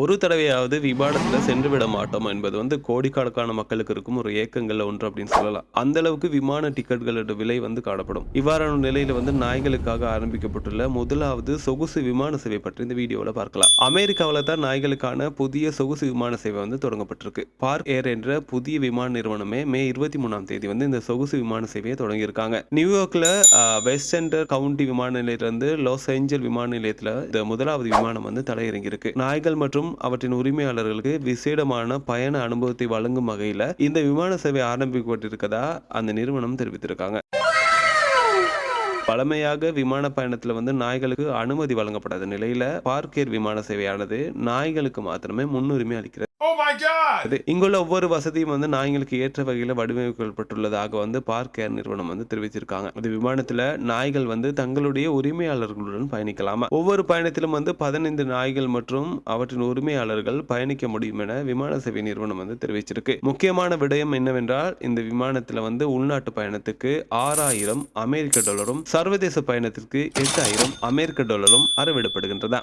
ஒரு தடவையாவது விமானத்தில் சென்று விட மாட்டோம் என்பது வந்து கோடிக்கணக்கான மக்களுக்கு இருக்கும் ஒரு ஏக்கங்களில் ஒன்று அப்படின்னு சொல்லலாம். அந்த அளவுக்கு விமான டிக்கெட்டுகளோட விலை வந்து காணப்படும். இவ்வாறான நிலையில் வந்து நாய்களுக்காக ஆரம்பிக்கப்பட்டுள்ள முதலாவது சொகுசு விமான சேவை பற்றி இந்த வீடியோவில் பார்க்கலாம். அமெரிக்காவில் தான் நாய்களுக்கான புதிய சொகுசு விமான சேவை வந்து தொடங்கப்பட்டிருக்கு. பார்க் ஏர் என்ற புதிய விமான நிறுவனமே மே இருபத்தி மூணாம் தேதி வந்து இந்த சொகுசு விமான சேவையை தொடங்கியிருக்காங்க. நியூயார்க்கில் வெஸ்ட் சென்டர் கவுண்டி விமான நிலையத்திலிருந்து லாஸ் ஏஞ்சல் விமான நிலையத்தில் இந்த முதலாவது விமானம் வந்து தலையிறங்கியிருக்கு நாய்கள் மற்றும் அவற்றின் உரிமையாளர்களுக்கு விசேடமான பயண அனுபவத்தை வழங்கும் வகையில் இந்த விமான சேவை ஆரம்பிக்கப்பட்டிருக்கதா அந்த நிறுவனம் தெரிவித்திருக்காங்க. பழமையாக விமான பயணத்துல வந்து நாய்களுக்கு அனுமதி வழங்கப்படாத நிலையில பார்க்கேர் விமான சேவையானது நாய்களுக்கு மாத்திரமே முன்னுரிமை அளிக்கிறது. Oh அது இங்குள்ள ஒவ்வொரு வசதியும் வந்து நாய்களுக்கு ஏற்ற வகையில் வடிவமைக்கப்பட்டுள்ளதாக வந்து பார்க் ஏர் நிறுவனம் வந்து தெரிவிச்சிருக்காங்க. இந்த விமானத்துல நாய்கள் வந்து தங்களுடைய உரிமையாளர்களுடன் பயணிக்கலாமா? ஒவ்வொரு பயணத்திலும் வந்து பதினைந்து நாய்கள் மற்றும் அவற்றின் உரிமையாளர்கள் பயணிக்க முடியும் என விமான சேவை நிறுவனம் வந்து தெரிவிச்சிருக்கு. முக்கியமான விடயம் என்னவென்றால் இந்த விமானத்துல வந்து உள்நாட்டு பயணத்துக்கு ஆறாயிரம் அமெரிக்க டாலரும் சர்வதேச பயணத்திற்கு எட்டாயிரம் அமெரிக்க டாலரும் அறவிடப்படுகின்றன.